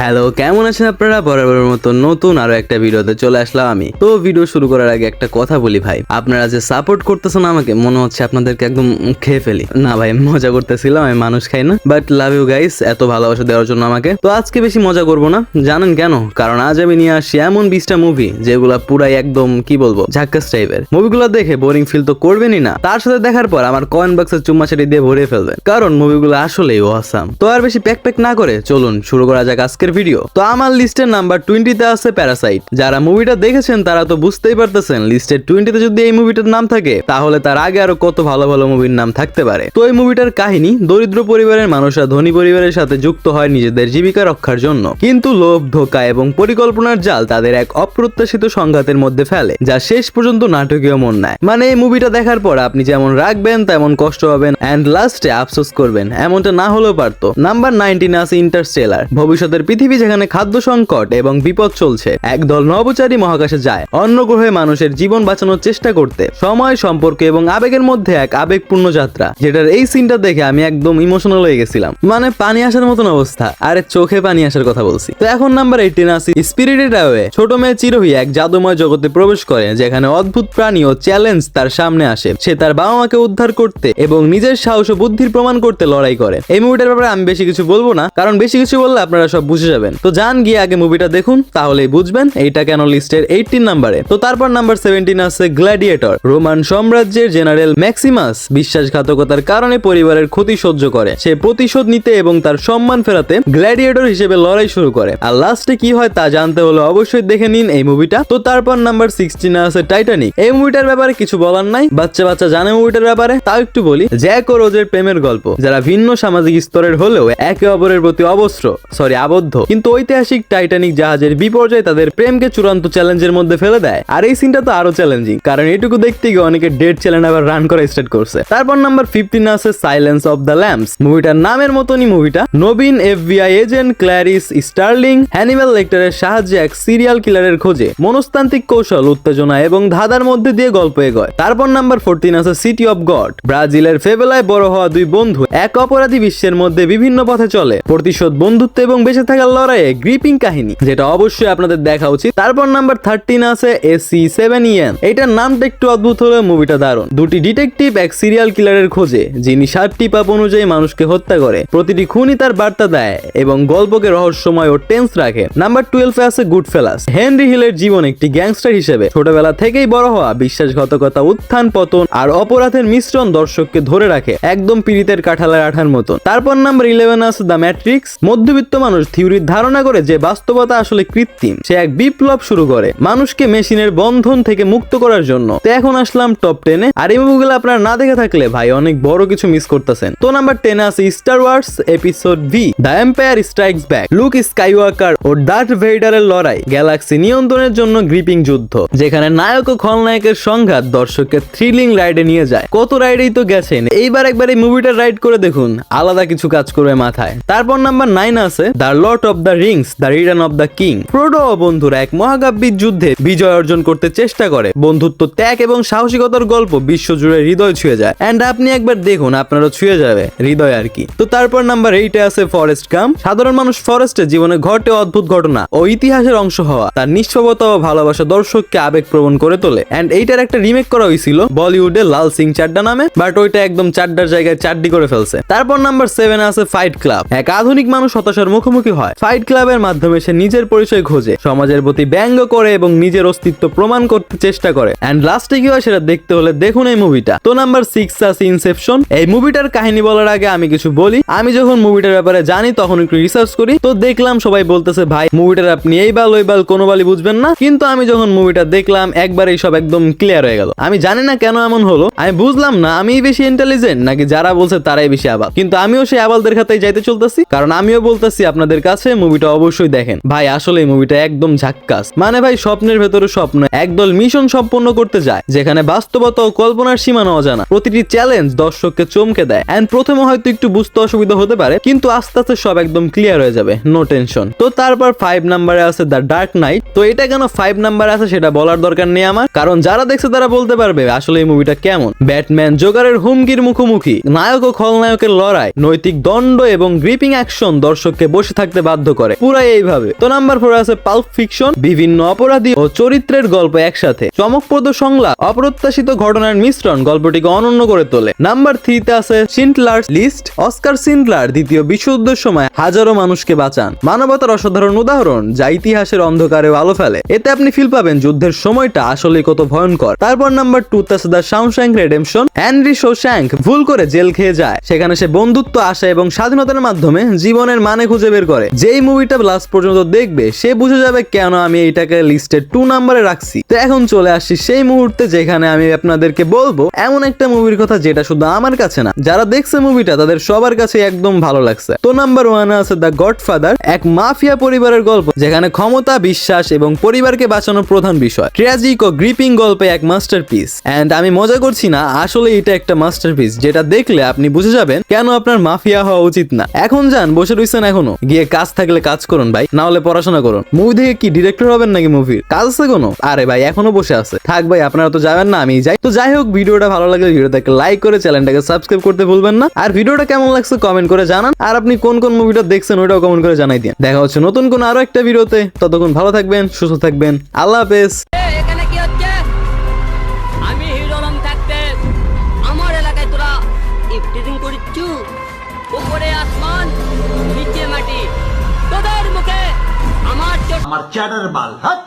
Hello, কেমন আছেন আপনারা? বরাবরের মতো নতুন আরও একটা ভিডিওতে চলে আসলাম আমি। তো ভিডিও শুরু করার আগে একটা কথা বলি ভাই। আপনারা যে সাপোর্ট করতেছেন আমাকে, মনে হচ্ছে আপনাদেরকে একদম খেয়ে ফেলি। না ভাই, মজা করতেছিলাম, আমি মানুষ খাই না। বাট লাভ ইউ গাইস এত ভালোবাসা দেওয়ার জন্য আমাকে। তো আজকে বেশি মজা করব না, জানেন কেন? কারণ আজ আমি নিয়ে আসছি এমন বিশটা মুভি যেগুলা পুরাই একদম, কি বলব, ঝাক্কাস টাইপের মুভিগুলো দেখে বোরিং ফিল তো করবেনই না। তার সাথে দেখার পর আমার কয়েন বক্সের চুম্মাচাটি দিয়ে ভরে ফেলবে। কারণ মুভিগুলো আসলেই ওয়াসাম তো আর বেশি প্যাক প্যাক না করে চলুন, শুরু করা যাক আজকের ভিডিও তো আমার লিস্টের নাম্বার টোয়েন্টিতে আছে প্যারাসাইট যারা মুভিটা দেখেছেন, তারা তো বুঝতেই পারতেছেন লিস্টের টোয়েন্টিতে যদি এই মুভিটার নাম থাকে, তাহলে তার আগে আরও কত ভালো ভালো মুভির নাম থাকতে পারে। তো এই মুভিটার কাহিনী দরিদ্র পরিবারের মানুষরা ধনী পরিবারের সাথে যুক্ত হয় নিজেদের জীবিকা রক্ষার জন্য। কিন্তু লোভ, ধোকা এবং পরিকল্পনার জাল তাদের এক অপ্রত্যাশিত সংঘাতের মধ্যে ফেলে, যা শেষ পর্যন্ত নাটকীয় মন নেয়। মানে এই মুভিটা দেখার পর আপনি যেমন রাখবেন, তেমন কষ্ট পাবেন অ্যান্ড লাস্টে আফসোস করবেন। এমনটা না হলেও পারতো। নাম্বার নাইনটিন আছে ইন্টারস্টেলার ভবিষ্যতের পৃথিবী যেখানে খাদ্য সংকট এবং বিপদ চলছে একদল নভোচারী মহাকাশে যায় অন্য গ্রহে মানুষের জীবন বাঁচানোর চেষ্টা করতে। সময়, সম্পর্ক এবং আবেগের মধ্যে এক আবেগপূর্ণ যাত্রা, যেটার এই সিনটা দেখে আমি একদম ইমোশনাল হয়ে গেছিলাম। মানে পানি আসার মতন অবস্থা। আরে চোখে পানি আসার কথা বলছি। তো এখন নাম্বার এইটিন আসি স্পিরিটেড অ্যাওয়ে ছোট মেয়ে চিরহি এক জাদুময় জগতে প্রবেশ করে, যেখানে অদ্ভুত প্রাণী ও চ্যালেঞ্জ তার সামনে আসে। সে তার বাবা মাকে উদ্ধার করতে এবং নিজের সাহস ও বুদ্ধির প্রমাণ করতে লড়াই করে। এই মুভিটার ব্যাপারে আমি বেশি কিছু বলব না, কারণ বেশি কিছু বললে আপনারা সব বুঝে যাবেন। তো যান, গিয়ে আগে মুভিটা দেখুন, তাহলেই বুঝবেন এইটা কেন লিস্টের এইটিন নাম্বারে তো তারপর নাম্বার সেভেন্টিন আছে গ্ল্যাডিয়েটর রোমান সাম্রাজ্যের জেনারেল ম্যাক্সিমাস বিশ্বাসঘাতকতার কারণে পরিবারের ক্ষতি সহ্য করে। সে প্রতিশোধ নিতে এবং তার সম্মান ফেরাতে গ্ল্যাডিয়েটর হিসেবে লড়াই শুরু করে। আর লাস্টে কি হয় তা জানতে হলে অবশ্যই দেখে নিন এই মুভিটা তো তারপর নাম্বার সিক্সটিন আছে টাইটানিক এই মুভিটার ব্যাপারে কিছু বলার নাই। বাচ্চা বাচ্চা জানে মুভিটার ব্যাপারে, তাও একটু বলি। জ্যাক ও রোজের প্রেমের গল্প। যারা ভিন্ন সামাজিক স্তরের হলেও একে অপরের প্রতি অবস্ত্র সরি আবদ্ধ কিন্তু ঐতিহাসিক টাইটানিক জাহাজের বিপর্যয় তাদের প্রেমকে চূড়ান্ত চ্যালেঞ্জের মধ্যে ফেলে দেয়। আর এই সিনটা তো আরও চ্যালেঞ্জিং, কারণ এটুকু দেখতে গিয়ে অনেকে ডেট চ্যালেঞ্জ আবার রান করা স্টার্ট করছে। তারপর নাম্বার ফিফটিন আছে সাইলেন্স অফ দ্য ল্যাম্পস। মুভিটার নামের মতনই মুভিটা। নবীন, FBI agent, Clarice Starling Hannibal লেক্টারের সাহায্যে এক সিরিয়াল কিলারের খোঁজে। মনস্তান্ত্রিক কৌশল, উত্তেজনা এবং ধাঁধার মধ্যে দিয়ে গল্প এগোয়। তারপর নাম্বার ফোরটিন আছে সিটি অফ গড ব্রাজিলের ফেবেলায় বড় হওয়া দুই বন্ধু, এক অপরাধী বিশ্বের মধ্যে বিভিন্ন পথে চলে। প্রতিশোধ, বন্ধুত্ব এবং বেঁচে থাকার লড়াইয়ে গ্রিপিং কাহিনী, যেটা অবশ্যই আপনাদের দেখা উচিত। তারপর নাম্বার থার্টিন আছে S E seven E N এটার নামটা একটু অদ্ভুত হলেও মুভিটা দারুণ। দুটি ডিটেকটিভ এক সিরিয়াল কিলারের খোঁজে, যিনি সাতটি পাপ অনুযায়ী মানুষকে হত্যা করে। প্রতিটি খুনই তার বার্তা দেয় এবং গল্পকে রহস্যময় ও টেন্স রাখে। নাম্বার টুয়েলভে আছে গুড ফেলাস হেনরি হিলের জীবন একটি গ্যাংস্টার হিসেবে। ছোটবেলা থেকেই বড় হওয়া, বিশ্বাসঘাতকতা, উত্থান, পতন আর অপরাধের মিশ্রণ দর্শককে ধরে রাখে। একদম পীড়িতের কাঠালের আঠার মতো তারপর নাম্বার ইলেভেন আছে দ্য ম্যাট্রিক্স মধ্যবিত্ত মানুষ থিওরির ধারণা করে যে বাস্তবতা আসলে কৃত্রিম। সে এক বিপ্লব শুরু করে মানুষকে মেশিনের বন্ধন থেকে মুক্ত করার জন্য। তো এখন আসলাম টপ টেনে। আর এই মুভিগুলো আপনারা না দেখে থাকলে ভাই অনেক বড় কিছু মিস করতেছেন। তো নাম্বার টেনে আছে star wars episode V, the empire strikes back, Luke Skywalker O Darth ভেইডারের লড়াই, গ্যালাক্সি নিয়ন্ত্রণের জন্য গ্রিপিং যুদ্ধ, যেখানে নায়ক ও খলনায়কের সংঘাত দর্শককে থ্রিলিং রাইডে নিয়ে যায়। কত রাইডেই তো গেছেন? এইবার একবার এই মুভিটা রাইড করে দেখুন, আলাদা কিছু কাজ করবে মাথায়। তারপর নাম্বার নাইন আছে, the lord of the rings the return of the king Frodo ও বন্ধুরা এক মহাকাব্যিক যুদ্ধে বিজয় অর্জন করতে চেষ্টা করে। বন্ধুত্ব, ত্যাগ এবং সাহসিকতার গল্প বিশ্বজুড়ে হৃদয় ছুঁয়ে যায়। এন্ড আপনি একবার দেখুন, আপনারও ছুঁয়ে যাবে হৃদয় আর কি। তো তারপর নাম্বার এইটে আছে ফরেস্ট গাম সাধারণ মানুষ ফরেস্টে জীবনে ঘটে অদ্ভুত ঘটনা ও ইতিহাসের অংশ হওয়া। তার নিঃস্বতা ও ভালোবাসা দর্শককে আবেগ প্রবণ করে তোলে। এন্ড এইটার একটা রিমেক করা হয়েছিল বলিউডে লাল সিং চাড্ডা নামে বাট ওইটা একদম চাড্ডার জায়গায় চাড্ডি করে ফেলছে। তারপর নাম্বার সেভেন আছে ফাইট ক্লাব এক আধুনিক মানুষ হতাশার মুখোমুখি হয়। ফাইট ক্লাবের মাধ্যমে সে নিজের পরিচয় খোঁজে, সমাজের প্রতি ব্যঙ্গ করে এবং নিজের অস্তিত্ব প্রমাণ করতে চেষ্টা করে। এন্ড লাস্টে কি হয় সেটা দেখতে হলে দেখুন এই মুভিটা তো নাম্বার সিক্স আছে ইনসেপশন এই মুভিটার কাহিনী বলার আগে আমি কিছু বলি। আমি যখন মুভিটার ব্যাপারে জানি, তখন একটু রিসার্চ করি। তো দেখলাম সবাই বলতেছে, ভাই মুভিটার আপনি এই বাল, ওই বাল, কোনো বালি বুঝবেন না। কিন্তু আমি যখন মুভিটা দেখলাম, একবারেই সব একদম ক্লিয়ার হয়ে গেল। আমি জানি না কেন এমন হলো। আমি বুঝলাম না আমি বেশি ইন্টেলিজেন্ট নাকি যারা বলছে তারাই বেশি আবাল। কিন্তু আমিও সেই আবালদের খাতায় যাইতে চলতেছি। কারণ আমিও বলতেছি, আপনাদের কাছে মুভিটা অবশ্যই দেখেন। ভাই, আসলে এই মুভিটা একদম ঝাক্কাস। মানে ভাই, স্বপ্নের ভেতরে স্বপ্ন, একদল মিশন সম্পন্ন করতে যায়, যেখানে বাস্তবতা ও কল্পনার সীমানা অজানা। প্রতিটি চ্যালেঞ্জ দর্শককে চমকে দেয় এন্ড প্রথমে হয়তো একটু বুঝতে অসুবিধা হতে পারে, কিন্তু আস্তে আস্তে সব একদম ক্লিয়ার হয়ে যাবে নো টেনশন তো তারপর ফাইভ নাম্বারে আছে দ্য ডার্ক নাইট তো এটা কেন ফাইভ নাম্বারে আছে সেটা বলার দরকার নেই আমার, কারণ যারা দেখছে তারা বলতে পারবে, আসলে এই মুভিটা কেমন। ব্যাটম্যান জোগারের হুমকির মুখোমুখি, নায়ক ও খলনায়কের লড়াই, নৈতিক দণ্ড এবং গ্রিপিং অ্যাকশন দর্শককে বসে থাকতে বাধ্য করে। পুরাই এইভাবে। তো নাম্বার ফোর আছে পাল্প ফিকশন বিভিন্ন অপরাধী ও চরিত্রের গল্প একসাথে। চমকপ্রদ সংলাপ, অপ্রত্যাশিত ঘটনার মিশ্রণ গল্পটিকে অনন্য করে তোলে। নাম্বার থ্রিতে আছে সিন্টলার লিস্ট অস্কার সিন্টলার দ্বিতীয় বিশ্বযুদ্ধের সময় হাজারো মানুষকে বাঁচান। মানবতার অসাধারণ উদাহরণ, যা ইতিহাসের অন্ধকারে আলো ফেলে। এতে আপনি ফিল পাবেন যুদ্ধের সময়টা আসলে কত ভয়ঙ্কর। তারপর নাম্বার টু আছে the Shawshank redemption Henry Shawshank ভুল করে জেল খেয়ে যায়। সেখানে সে বন্ধুত্ব, আশা এবং স্বাধীনতার মাধ্যমে জীবনের মানে খুঁজে বের করে। যেই মুভিটা লাস্ট পর্যন্ত দেখবে, সে বুঝে যাবে কেন আমি এইটাকে লিস্টের টু নাম্বারে রাখছি। তো এখন চলে আসছি সেই মুহূর্তে যেখানে আমি আপনাদেরকে বলব, এমন একটা মুভির কথা যেটা শুধু আমার কাছে না, যারা দেখছে মুভিটা তাদের সবার কাছে একদম ভালো লাগছে। তো নাম্বার ওয়ানে আছে দ্য গডফাদার এক মাফিয়া পরিবারের গল্প, যেখানে ক্ষমতা, বিশ্বাস এবং পরিবারকে বাঁচানোর প্রধান বিষয়। ট্র্যাজিক ও গ্রিপিং গল্পে এক মাস্টারপিস এন্ড আমি মজা করছি না, আসলে এটা একটা মাস্টারপিস যেটা দেখলে আপনি বুঝে যাবেন কেন আপনার মাফিয়া হওয়া উচিত না। এখন যান, বসে রয়েছেন এখনও। গিয়ে কাজ থাকলে কাজ করুন ভাই, না হলে পড়াশোনা করুন। মুভি দেখে কি ডিরেক্টর হবেন নাকি মুভির? কাজ আছে কোনো? আরে ভাই, এখনও বসে আছে। থাক ভাই, আপনারা তো যাবেন না আমি যাই। তো যাই হোক, ভিডিওটা ভালো লাগলে ভিডিওটাকে লাইক করে চ্যানেলটাকে সাবস্ক্রাইব করতে ভুলবেন না। আর ভিডিওটা কেমন লাগছে কমেন্ট করে জানান। আর আপনি কোন কোন মুভিটা দেখছেন, ওইটাও কমেন্ট করে জানাই দিন। দেখা হচ্ছে নতুন কোন আরও একটা ভিডিওতে। ততক্ষণ ভালো থাকবেন, সুস্থ থাকবেন। আল্লাহ হাফেজ। উপরে আসমান আমার চ্যাটার বাল। হাত